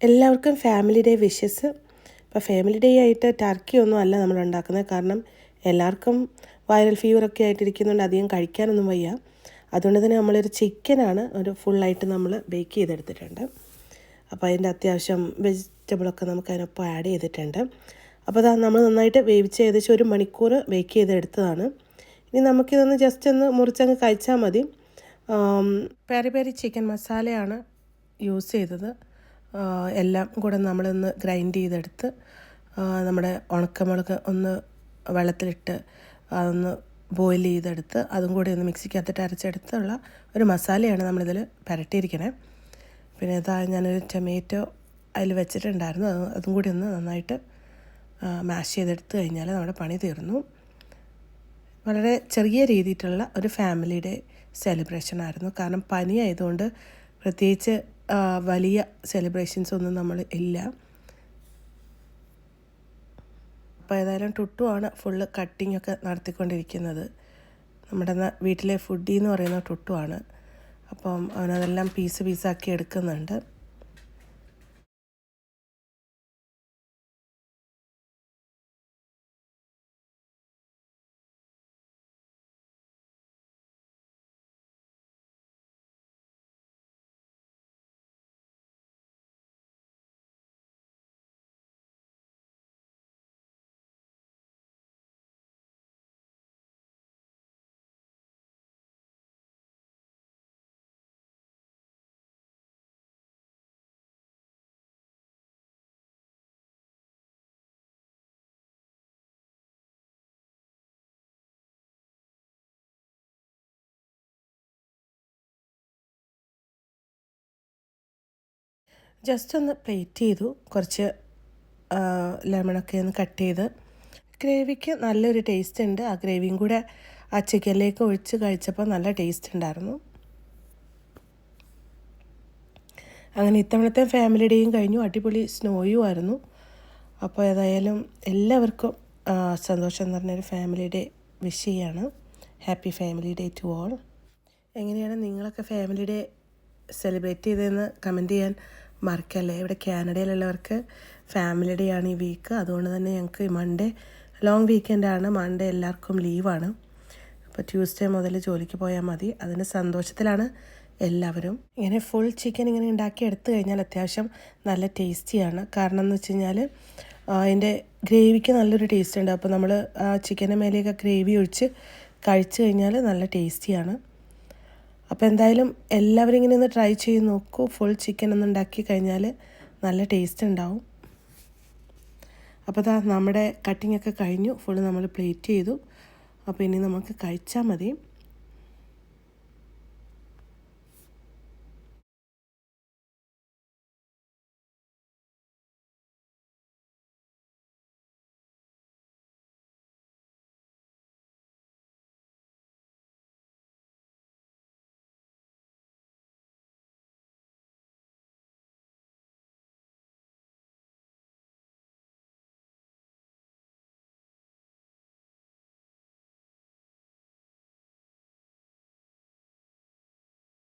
എല്ലാവർക്കും family day wishes ഇപ്പോൾ family day ആയിട്ട് ടർക്കി ഒന്നും അല്ല നമ്മൾ ഉണ്ടാക്കുന്നത്. കാരണം എല്ലാവർക്കും വൈറൽ ഫീവറൊക്കെ ആയിട്ടിരിക്കുന്നുണ്ട്. അധികം കഴിക്കാനൊന്നും വയ്യ. അതുകൊണ്ട് തന്നെ നമ്മളൊരു ചിക്കനാണ് ഒരു ഫുള്ളായിട്ട് നമ്മൾ ബേക്ക് ചെയ്തെടുത്തിട്ടുണ്ട്. അപ്പോൾ അതിന്റെ അത്യാവശ്യം വെജിറ്റബിളൊക്കെ നമുക്ക് അതിനൊപ്പം ആഡ് ചെയ്തിട്ടുണ്ട്. അപ്പോൾ അത് നമ്മൾ നന്നായിട്ട് വേവിച്ച് ഏകദേശം ഒരു മണിക്കൂർ ബേക്ക് ചെയ്തെടുത്തതാണ്. ഇനി നമുക്കിതൊന്ന് ജസ്റ്റ് ഒന്ന് മുറിച്ചങ്ങ് കഴിച്ചാൽ മതി. പെരി പെരി ചിക്കൻ മസാലയാണ് യൂസ് ചെയ്തത്. എല്ലാം കൂടെ നമ്മളൊന്ന് ഗ്രൈൻഡ് ചെയ്തെടുത്ത് നമ്മുടെ ഉണക്കമുളക് ഒന്ന് വെള്ളത്തിലിട്ട് അതൊന്ന് ബോയിൽ ചെയ്തെടുത്ത് അതും കൂടി ഒന്ന് മിക്സിക്കകത്തിട്ട് അരച്ചെടുത്തുള്ള ഒരു മസാലയാണ് നമ്മളിതിൽ പുരട്ടിയിരിക്കണേ. പിന്നെ ഇതാ ഞാനൊരു ടൊമാറ്റോ അതിൽ വെച്ചിട്ടുണ്ടായിരുന്നു. അത് അതും കൂടി ഒന്ന് നന്നായിട്ട് മാഷ് ചെയ്തെടുത്ത് കഴിഞ്ഞാൽ നമ്മുടെ പണി തീർന്നു. വളരെ ചെറിയ രീതിയിലുള്ള ഒരു ഫാമിലിയുടെ സെലിബ്രേഷൻ ആയിരുന്നു. കാരണം പനി ആയതുകൊണ്ട് പ്രത്യേകിച്ച് വലിയ സെലിബ്രേഷൻസ് ഒന്നും നമ്മൾ ഇല്ല. അപ്പോൾ ഏതായാലും ടുട്ടുവാണ് ഫുള്ള് കട്ടിംഗ് ഒക്കെ നടത്തിക്കൊണ്ടിരിക്കുന്നത്. നമ്മുടെ വീട്ടിലെ ഫുഡി എന്ന് പറയുന്ന ടുട്ടുവാണ് അപ്പം അവനതെല്ലാം പീസ് പീസാക്കി എടുക്കുന്നുണ്ട്. ജസ്റ്റ് ഒന്ന് പ്ലേറ്റ് ചെയ്തു. കുറച്ച് ലെമണൊക്കെ ഒന്ന് കട്ട് ചെയ്ത്. ഗ്രേവിക്ക് നല്ലൊരു ടേസ്റ്റ് ഉണ്ട് ആ ഗ്രേവിയും കൂടെ ആ ചിക്കനിലേക്ക് ഒഴിച്ച് കഴിച്ചപ്പോൾ നല്ല ടേസ്റ്റ് ഉണ്ടായിരുന്നു അങ്ങനെ ഇത്തവണത്തെ ഫാമിലി ഡേയും കഴിഞ്ഞു. അടിപൊളി സ്നോയും ആയിരുന്നു. അപ്പോൾ ഏതായാലും എല്ലാവർക്കും സന്തോഷം എന്ന് പറഞ്ഞൊരു ഫാമിലി ഡേ വിഷ് ചെയ്യാണ്. Happy family day to all. എങ്ങനെയാണ് നിങ്ങളൊക്കെ ഫാമിലി ഡേ സെലിബ്രേറ്റ് ചെയ്തതെന്ന് കമന്റ് ചെയ്യാൻ മറക്കല്ലേ ഇവിടെ കാനഡയിലുള്ളവർക്ക് ഫാമിലി ഡേ ആണ് ഈ വീക്ക് അതുകൊണ്ട് തന്നെ ഞങ്ങൾക്ക് മൺഡേ ലോങ് വീക്കെൻഡാണ് മൺഡേ എല്ലാവർക്കും ലീവാണ് അപ്പോൾ ട്യൂസ്ഡേ മുതൽ ജോലിക്ക് പോയാൽ മതി. അതിന്റെ സന്തോഷത്തിലാണ് എല്ലാവരും. ഇങ്ങനെ ഫുൾ ചിക്കൻ ഇങ്ങനെ ഉണ്ടാക്കി എടുത്തു കഴിഞ്ഞാൽ അത്യാവശ്യം നല്ല ടേസ്റ്റിയാണ് കാരണം എന്ന് വെച്ച് കഴിഞ്ഞാൽ അതിന്റെ ഗ്രേവിക്ക് നല്ലൊരു ടേസ്റ്റ് ഉണ്ട്. അപ്പോൾ നമ്മൾ ആ ചിക്കന്റെ മേലെയൊക്കെ ഗ്രേവി ഒഴിച്ച് കഴിച്ചു കഴിഞ്ഞാൽ നല്ല ടേസ്റ്റിയാണ് അപ്പോൾ എന്തായാലും എല്ലാവരും ഇങ്ങനെ ഒന്ന് ട്രൈ ചെയ്ത് നോക്കൂ. ഫുൾ ചിക്കൻ ഒന്ന് ഉണ്ടാക്കി കഴിഞ്ഞാൽ നല്ല ടേസ്റ്റ് ഉണ്ടാവും. അപ്പോൾ ദാ നമ്മുടെ കട്ടിങ്ങൊക്കെ കഴിഞ്ഞു. ഫുൾ നമ്മൾ പ്ലേറ്റ് ചെയ്തു. അപ്പോൾ ഇനി നമുക്ക് കഴിച്ചാൽ മതി.